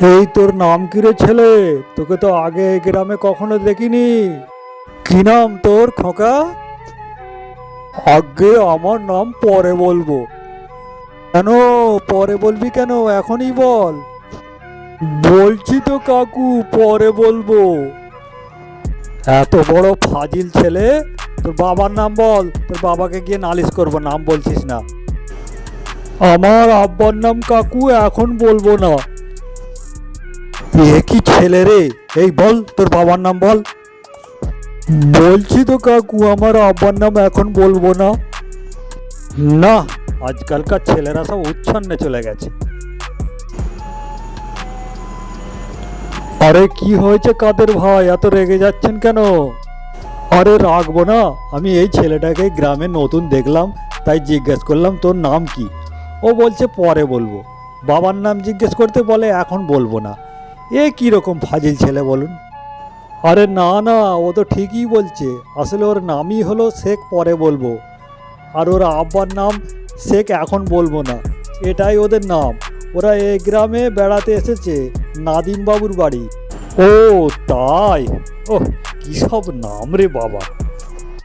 এই তোর নাম কি রে ছেলে? তোকে তো আগে এই গ্রামে কখনো দেখিনি। কি নাম তোর, খোকা? আগে আমার নাম পরে বলব। কেন? পরে বলবি কেন? এখনই বল। বলছি তো কাকু, পরে বলব। এত বড় ফাজিল ছেলে। তোর বাবার নাম বল। তোর বাবাকে গিয়ে নালিশ করব, নাম বলছিস না। আমার আব্বার নাম কাকু, এখন বলব না। এ কি ছেলে রে? এই বল, তোর বাবার নাম বল। বলছি তো কাকু, আমার আব্বার নাম এখন বলব না। না, আজকালকার ছেলেরা সব উচ্ছন্নে চলে গেছে। আরে কি হয়েছে কাদের ভাই? এত রেগে যাচ্ছেন কেন? আরে রাখব না, আমি এই ছেলেটাকে গ্রামে নতুন দেখলাম, তাই জিজ্ঞেস করলাম তোর নাম কি? ও বলছে, পরে বলব। বাবার নাম জিজ্ঞেস করতে বলে, এখন বলব না। এ রকম ফাজিল ছেলে বলুন? আরে না না, ও তো ঠিকই বলছে। আসলে ওর নামই হলো শেখ, পরে বলব। আর ওর আব্বার নাম শেখ, এখন বলব না। এটাই ওদের নাম। ওরা এ গ্রামে বেড়াতে এসেছে নাদিম বাবুর বাড়ি। ও, তাই? ও কী সব নাম রে বাবা।